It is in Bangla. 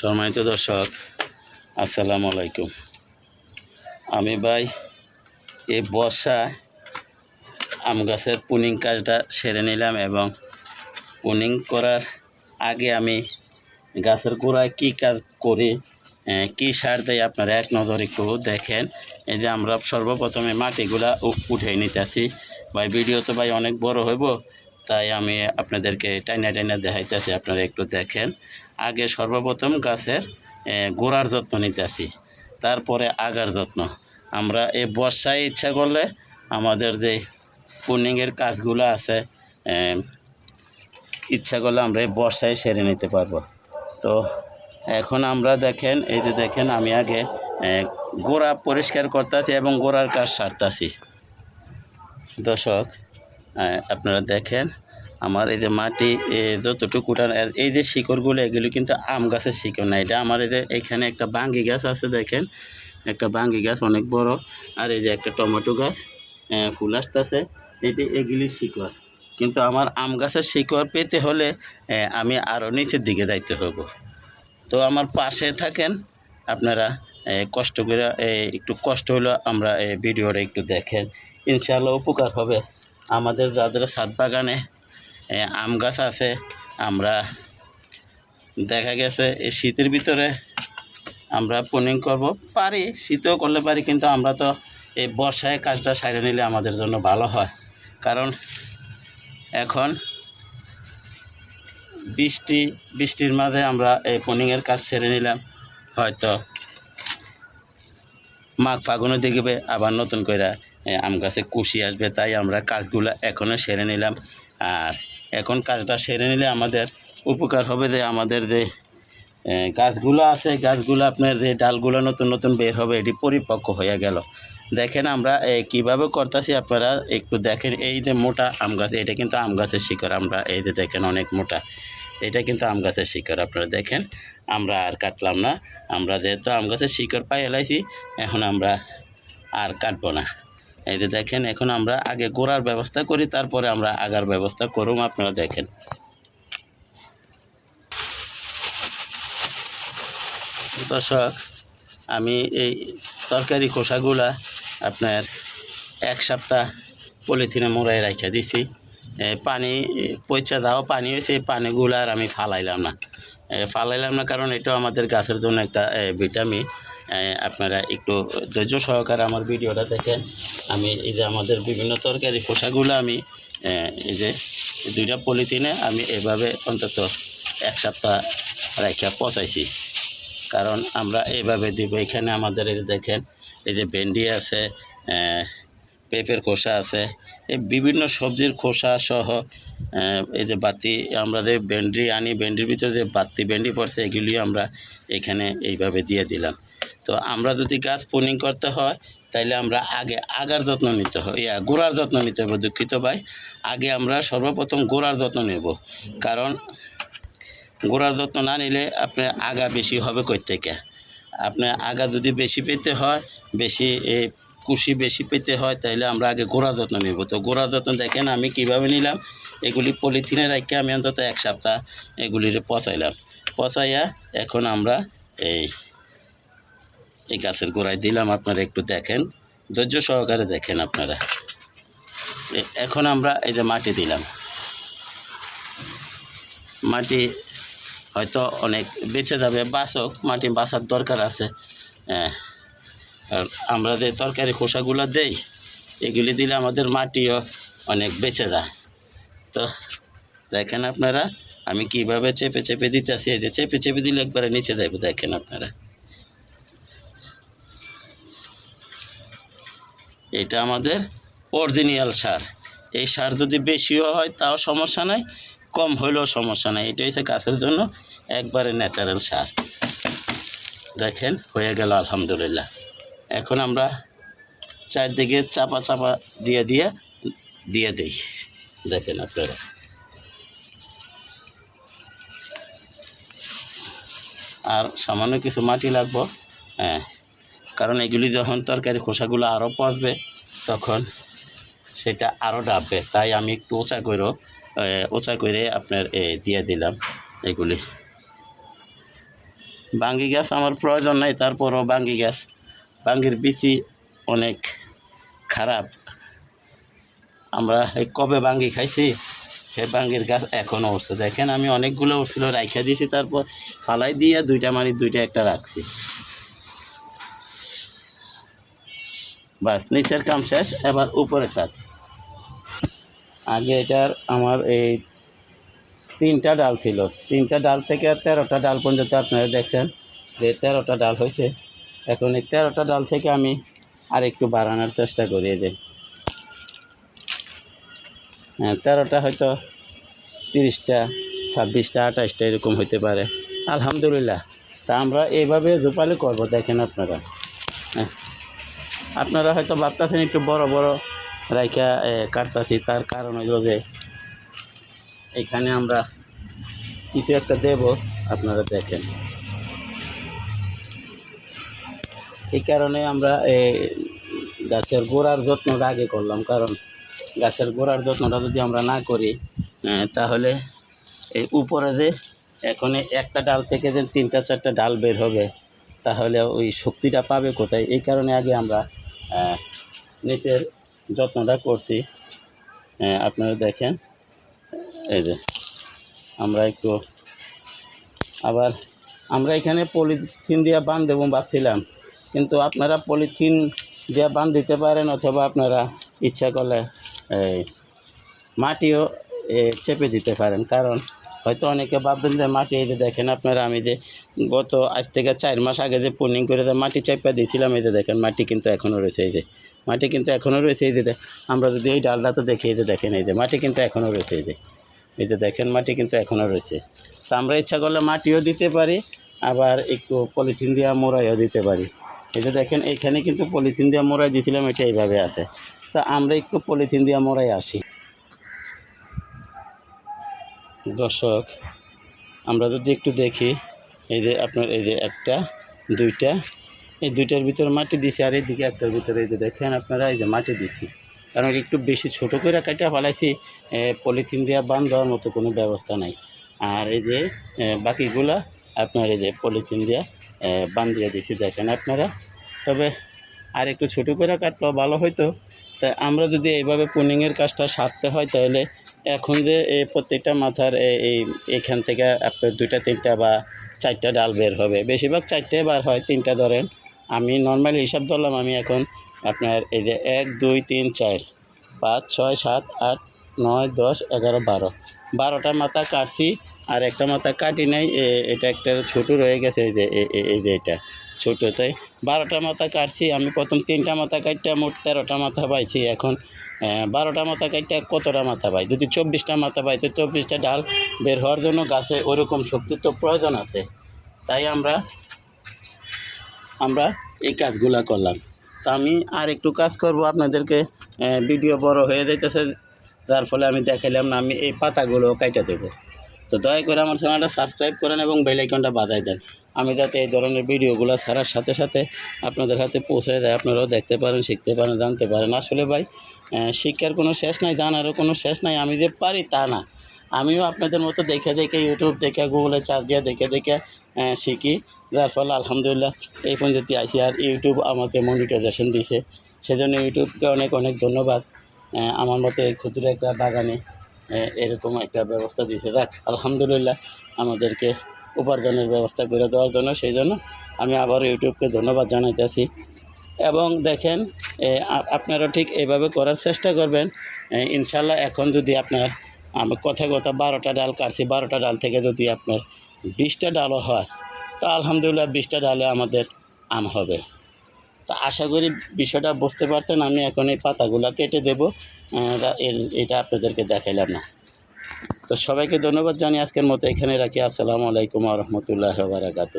সম্মানিত দর্শক, আসসালামু আলাইকুম। আমি ভাই, এই বর্ষা আম গাছের পুনিং কাজটা সেরে নিলাম এবং পুনিং করার আগে আমি গাছের গোড়ায় কী কাজ করি কী সার দেয় আপনারা এক নজর একটু দেখেন। এই যে আমরা সর্বপ্রথমে মাটিগুলা উঠে নিতেছি। ভাই, ভিডিও তো ভাই অনেক বড় হইব। তাই আমি আপনাদেরকে টাইনা টাইনা দেখাইতেছি, আপনারা একটু দেখেন। আগে সর্বপ্রথম গাছের গোড়ার যত্ন নিতেছি, তারপরে আগার যত্ন। আমরা এই বর্ষায় ইচ্ছা করলে আমাদের যে পুনিংয়ের কাজগুলো আছে ইচ্ছা করলে আমরা এই বর্ষায় সেরে নিতে পারব। তো এখন আমরা দেখেন, এই যে দেখেন আমি আগে গোড়া পরিষ্কার করতেছি এবং গোড়ার কাজ সারতাছি। দর্শক আপনারা দেখেন, আমার এই যে মাটি যতটুকু এই যে শিকড়গুলো, এগুলো কিন্তু আম গাছের শিকড় না। এটা আমার এই যে এখানে একটা বাঙ্গি গাছ আছে, দেখেন। একটা বাঙ্গি গাছ অনেক বড়, আর এই যে একটা টমেটো গাছ ফুল আসতেছে। এটি এগুলি শিকড়। কিন্তু আমার আম গাছের শিকড় পেতে হলে আমি আরও নিচের দিকে যাইতে হব। তো আমার পাশে থাকেন আপনারা কষ্ট করে একটু কষ্ট হলো আমরা এই ভিডিওটা একটু দেখেন। ইনশাআল্লাহ উপকার হবে। আমাদের যাদের ছাদ বাগানে আম গাছ আছে, আমরা দেখা গেছে এই শীতের ভিতরে আমরা পুনিং করব। পারি, শীতেও করলে পারি, কিন্তু আমরা তো এই বর্ষায় কাজটা সারিয়ে নিলে আমাদের জন্য ভালো হয়। কারণ এখন বৃষ্টি, বৃষ্টির মাঝে আমরা এই পনিংয়ের কাজ সেরে নিলাম। হয়তো মাঘ ফাগুনে দেখবে আবার নতুন করে আম গাছে কুশি আসবে, তাই আমরা কাজগুলো এখনও সেরে নিলাম। আর এখন কাজটা সেরে নিলে আমাদের উপকার হবে যে আমাদের যে গাছগুলো আছে, গাছগুলো আপনার যে ডালগুলো নতুন নতুন বের হবে, এটি পরিপক্ক হয়ে গেল। দেখেন আমরা কীভাবে করতেছি আপনারা একটু দেখেন, এই যে মোটা আম গাছ, এটা কিন্তু আম গাছের শিকড়, আমরা এই যে দেখেন অনেক মোটা, এটা কিন্তু আম গাছের শিকড়, আপনারা দেখেন, আমরা আর কাটলাম না, আমরা যেহেতু আম গাছের শিকড় পাই এলাইছি, এখন আমরা আর কাটবো না। এই যে দেখেন, এখন আমরা আগে গোড়ার ব্যবস্থা করি, তারপরে আমরা আগার ব্যবস্থা করুম, আপনারা দেখেন। দর্শক, আমি এই তরকারি খোসাগুলা আপনার এক সপ্তাহ পলিথিনে মোড়াই রাখা দিছি। পানি পয়সা দাও, পানি হয়েছে এই পানিগুলো আর আমি ফালাইলাম না। ফালাইলাম না কারণ এটাও আমাদের গাছের জন্য একটা ভিটামিন। আপনারা একটু ধৈর্য সহকারে আমার ভিডিওটা দেখেন। আমি এই যে আমাদের বিভিন্ন তরকারি খোসাগুলো আমি এই যে দুইটা পলিথিনে আমি এভাবে অন্তত এক সপ্তাহ রাখা পচাইছি। কারণ আমরা এইভাবে দিব। এখানে আমাদের এই দেখেন, এই যে ভেন্ডি আছে পেঁপের খোসা আছে, এই বিভিন্ন সবজির খোসা সহ এই যে বাতি, আমরা যে ভেন্ডি আনি, ভেন্ডির ভিতরে যে বাতি ভেন্ডি পড়ছে, এগুলি আমরা এখানে এইভাবে দিয়ে দিলাম। তো আমরা যদি গাছ পুনিং করতে হয়, তাইলে আমরা আগে আগার যত্ন নিতে হয়, ইয়া, গোড়ার যত্ন নিতে হবে, দুঃখিত ভাই। আগে আমরা সর্বপ্রথম গোড়ার যত্ন নেব। কারণ গোড়ার যত্ন না নিলে আপনার আগা বেশি হবে কই থেকে আপনার আগা যদি বেশি পেতে হয়, বেশি কুশি বেশি পেতে হয় তাহলে আমরা আগে গোড়া যত্ন নেব। তো গোড়া যত্ন দেখেন আমি কীভাবে নিলাম, এগুলি পলিথিনে রেখে আমি অন্তত এক সপ্তাহ এগুলির পচাইলাম। পচাইয়া এখন আমরা এই এই গাছের গোড়ায় দিলাম, আপনারা একটু দেখেন। ধৈর্য সহকারে দেখেন আপনারা। এখন আমরা এই যে মাটি দিলাম। মাটি হয়তো অনেক বেঁচে যাবে, বাঁচক, মাটি বাঁচার দরকার আছে। আর আমরা যে তরকারি খোসাগুলো দেই, এগুলি দিলে আমাদের মাটিও অনেক বেঁচে যায়। তো দেখেন আপনারা, আমি কীভাবে চেপে চেপে দিতে দিতেছি এই যে চেপে চেপে দিলে একবারে নিচে যাবে দেখেন আপনারা। এটা আমাদের অরিজিনাল সার। এই সার যদি বেশিও হয়, তাও সমস্যা নাই, কম হইলেও সমস্যা নাই। এটা হচ্ছে গাছের জন্য একবারে ন্যাচারাল সার। দেখেন, হয়ে গেল আলহামদুলিল্লাহ। এখন আমরা চারদিকে চাপা চাপা দিয়ে দিয়ে দিয়ে দিই। দেখেন আপনারা। আর সামান্য কিছু মাটি লাগবো। হ্যাঁ কারণ এগুলি যখন তরকারি খোসাগুলো আরও পচবে তখন সেটা আরও ডাববে। তাই আমি একটু ওচা করেও ওচা করে আপনার এ, দিয়ে দিলাম এগুলি। বাঙ্গি গাছ আমার প্রয়োজন নাই তারপরও বাঙ্গি গাছ বাঙ্গির বিচি অনেক খারাপ। আমরা এই কবে বাঙ্গি খাইছি? সে বাঙ্গির গাছ এখনও উঠছে দেখেন আমি অনেকগুলো উঠছিল রাইখা দিয়েছি তারপর ফালাই দিয়ে দুইটা মারি দুইটা একটা রাখছি। বাস, নিচের কাম শেষ, এবার উপরের কাজ। আগে এটার আমার এই তিনটা ডাল ছিল। তিনটা ডাল থেকে তেরোটা ডাল পর্যন্ত আপনারা দেখছেন যে তেরোটা ডাল হয়েছে। এখন এই তেরোটা ডাল থেকে আমি আর একটু বাড়ানোর চেষ্টা করি এই যে। হ্যাঁ তেরোটা হয়তো তিরিশটা, ছাব্বিশটা, আঠাশটা এরকম হইতে পারে। আলহামদুলিল্লাহ। তা আমরা এইভাবে জোপালি করব, দেখেন আপনারা। হ্যাঁ আপনারা হয়তো ভাবতেছেন একটু বড় বড় রাইখা কাটতাছি। তার কারণ হইল যে, এখানে আমরা কিছু একটা দেব, আপনারা দেখেন। এই কারণে আমরা গাছের গোড়ার যত্নটা আগে করলাম। কারণ গাছের গোড়ার যত্নটা যদি আমরা না করি তাহলে এই উপরে যে, এখন একটা ডাল থেকে যে তিনটা, চারটা ডাল বের হবে, তাহলে ওই শক্তিটা পাবে কোথায়? এই কারণে আগে আমরা নিচের যত্নটা করছি। আপনারা দেখেন, এই যে আমরা একটু আবার আমরা এখানে পলিথিন দিয়ে বাঁধ দেবো ভাবছিলাম, কিন্তু আপনারা পলিথিন দিয়ে বাঁধ দিতে পারেন অথবা আপনারা ইচ্ছা করলে এই মাটিও চেপে দিতে পারেন। কারণ হয়তো অনেকে ভাববেন যে মাটি এই যে দেখেন আপনারা, আমি যে গত আজ থেকে চার মাস আগে যে পুনিং করে যে মাটি চাপা দিয়েছিলাম, এই যে দেখেন মাটি কিন্তু এখনও রয়েছে, এই যে মাটি কিন্তু এখনও রয়েছে, এই যে আমরা যদি এই ডালটা তো দেখি, এই যে দেখেন, এই যে মাটি কিন্তু এখনও রয়েছে, এই যে এই যে দেখেন মাটি কিন্তু এখনও রয়েছে। তো আমরা ইচ্ছা করলে মাটিও দিতে পারি, আবার একটু পলিথিন দিয়ে মোড়াইও দিতে পারি। এই যে দেখেন, এইখানে কিন্তু পলিথিন দিয়ে মোড়াই দিয়েছিলাম এটা এইভাবে আছে। তো আমরা একটু পলিথিন দিয়ে মোড়াই আসি। দর্শক আমরা যদি একটু দেখি এই যে আপনার এই যে একটা দুইটা এই দুইটার ভিতরে মাটি দিছি আর এইদিকে একটার ভিতরে এই যে দেখেন আপনারা এই যে মাটি দিছি। কারণ একটু বেশি ছোট করে কাটা ফেলাইছি পলিথিন দিয়ে বান দেওয়ার মতো কোনো ব্যবস্থা নাই। আর এই যে বাকিগুলা আপনার এই যে পলিথিন এ, বান দিয়ে দিছি দেখেন আপনারা। তবে আর একটু ছোটো করে কাটলেও ভালো হতো তা আমরা যদি এইভাবে পুনিংয়ের কাজটা সারতে হয় তাহলে এখন যে এই প্রত্যেকটা মাথার এই, এখান থেকে আপনার দুইটা, তিনটা বা চারটা ডাল বের হবে। বেশিরভাগ চারটে বার হয়, তিনটা ধরেন। আমি নর্মালি হিসাব ধরলাম, আমি এখন আপনার এই যে এক, দুই, তিন, চার, পাঁচ, ছয়, সাত, আট, নয়, দশ, এগারো, বারো। বারোটা মাথা কাটছি, আর একটা মাথা কাটি নাই এটা একটা ছোটো রয়ে গেছে, এই যে এই যে এটা ছোটো। তাই বারোটা মাথা কাটছি, আমি প্রথম তিনটা মাথা কাটতে মোট তেরোটা মাথা পাইছি। এখন বারোটা মাথা আর কতটা মাথা পাই যদি চব্বিশটা মাথা পাই তো চব্বিশটা ডাল বের হওয়ার জন্য গাছে ওরকম শক্তির তো প্রয়োজন আছে। তাই আমরা আমরা এই কাজগুলা করলাম। তো আমি আর একটু কাজ করব, আপনাদেরকে ভিডিও বড় হয়ে যাইতেছে, যার ফলে আমি দেখাইলাম না, আমি এই পাতাগুলো কাইটা দেবো। তো দয়া করে আমার চ্যানেলটা সাবস্ক্রাইব করেন এবং বেল আইকনটা বাজাই দেন। আমি যাতে এই ধরনের ভিডিওগুলো ছাড়ার সাথে সাথে আপনাদের হাতে পৌঁছে দেয় আপনারাও দেখতে পারেন, শিখতে পারেন, জানতে পারেন। আসলে ভাই শিক্ষার কোনো শেষ নাই, জানারও কোনো শেষ নাই, আমি যে পারি তা না। আমিও আপনাদের মতো দেখে দেখে ইউটিউব দেখে গুগলে চার্জ দিয়ে দেখে দেখে শিখি। যার ফলে আলহামদুলিল্লাহ এই পর্যন্ত আইসি আর ইউটিউব আমাকে মনিটাইজেশন দিছে। সেজন্য ইউটিউবকে অনেক অনেক ধন্যবাদ। আমার মতো এই ক্ষুদ্র একটা বাগানে এরকম একটা ব্যবস্থা দিয়েছে যাক, আলহামদুলিল্লাহ আমাদেরকে উপার্জনের ব্যবস্থা করে দেওয়ার জন্য। সেই জন্য আমি আবার ইউটিউবকে ধন্যবাদ জানাইতেছি। এবং দেখেন আপনারা ঠিক এইভাবে করার চেষ্টা করবেন। ইনশাল্লাহ এখন যদি আপনার আমার কথা কথা বারোটা ডাল কাটছি, বারোটা ডাল থেকে যদি আপনার বিশটা ডালও হয়, তো আলহামদুলিল্লাহ বিশটা ডালে আমাদের আম হবে। তো আশা করি বিষয়টা বুঝতে পারছেন, আমি এখন এই পাতাগুলো কেটে দেবো। এটা আপনাদেরকে দেখাইলাম না। তো সবাইকে ধন্যবাদ জানি আজকের মতো এখানে রাখি। আসসালামু আলাইকুম রহমতুল্লাহ বারাকাতু